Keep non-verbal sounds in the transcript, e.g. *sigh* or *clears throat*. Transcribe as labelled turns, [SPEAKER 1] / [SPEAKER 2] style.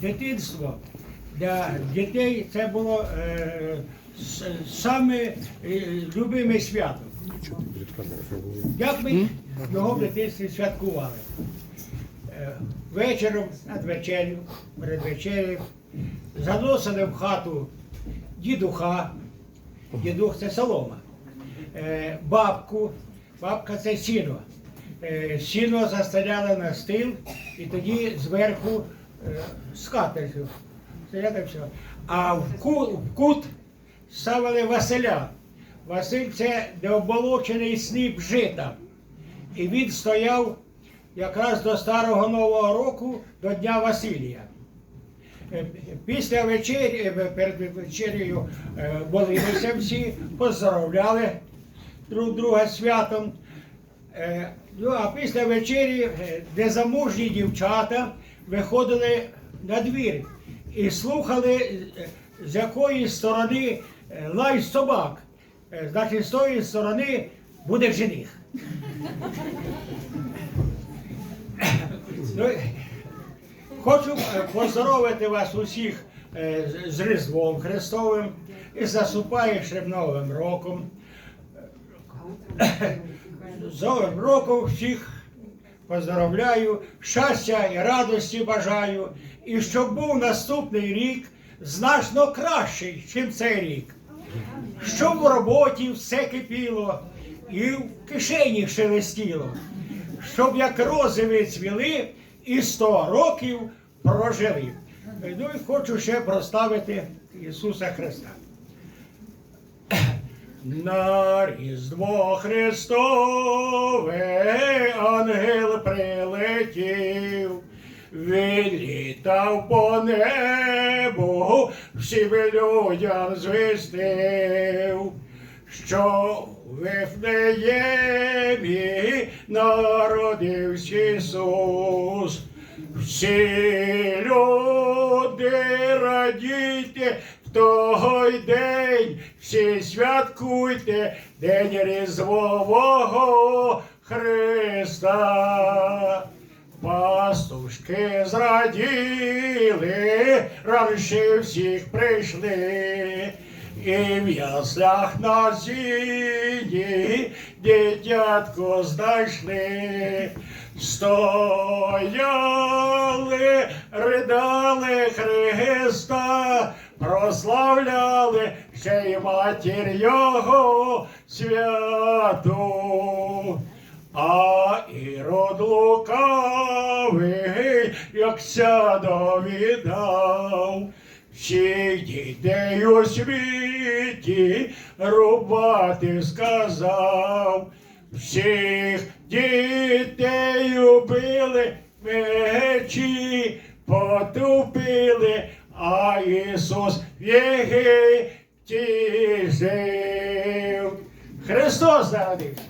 [SPEAKER 1] дитинство для дітей це було е, саме е, любиме свято. Як ми його в дитинстві святкували? Е, Вечором, над вечерю, перед заносили в хату дідуха, дідух це солома, е, бабку, бабка це сіно. Сіно заставляли на стіл і тоді зверху Стояти все. А в ку- в кут ставили Василя. Василь це необолочений сніп жита. І він стояв якраз до Старого Нового року, до Дня Василія. Е, Після вечері, е, перед вечерею е, молилися всі, поздоровляли друг друга святом. Ну, а після вечері незамужні дівчата виходили на двір і слухали, е, з якої сторони е, лай собак. Е, Значить, з тої сторони буде жених. Ну, Хочу поздоровити вас усіх з Різдвом Христовим і з наступаючим Новим роком. З Новим роком всіх поздоровляю, щастя і радості бажаю, і щоб був наступний рік значно кращий, ніж цей рік. Щоб в роботі все кипіло і в кишені шелестіло, щоб як рози ви цвіли і сто років прожили. Ну і хочу ще проставити Ісуса Христа. *clears throat* На Різдво Христове ангел прилетів, відлітав по небу, всім людям звістив, що Вифлеємі народився Ісус. Всі люди радійте в той день, всі святкуйте день Різдвового Христа. Пастушки зраділи, раніше всіх прийшли, і в яслях на сіні дитятко знайшли. Стояли, ридали Христа, прославляли ще й матір Його святу. А ірод лукавий, як ся довідав, всіх дітей у світі рубати сказав, всіх дітей убили, мечі потупили, а Ісус в жив. Христос народився.